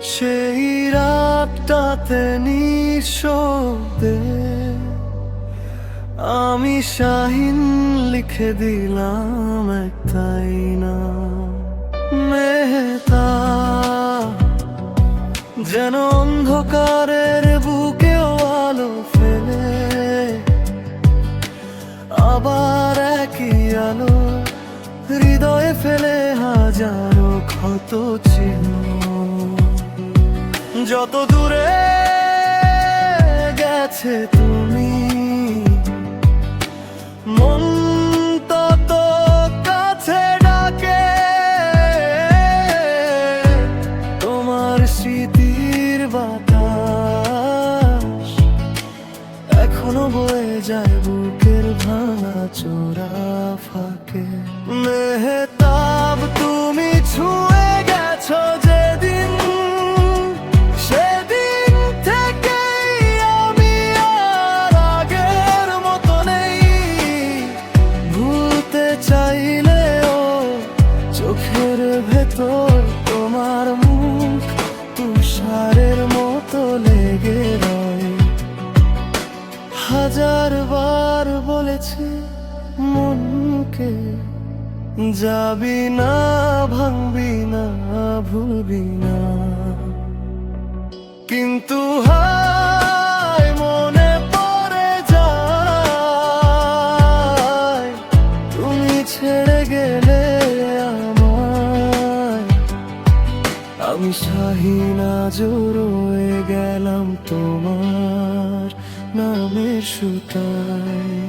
সেই রাতটাতে নিঃশব্দে আমি শাহিন লিখে দিলাম একটাই না মেহতা, যেন অন্ধকারের বুকেও আলো ফেলে। আবার একই আলো হৃদয়ে ফেলে হাজারো ক্ষত চিহ্ন। যত দূরে গেছে তুমি, মন তত কাছে ডাকে। তোমার স্মৃতির বাতাস এখনও বয়ে যায় বুকের ভাঙা চোরা ফাঁকে। ভেতর তোমার মুখ তুষারের মতো লেগে রয়। হাজার বার বলেছি মনকে, যাবি না, ভাঙবি না, ভুলবি না। আমি শাহিনা রয়ে গেলাম তোমার নামের সুতায়।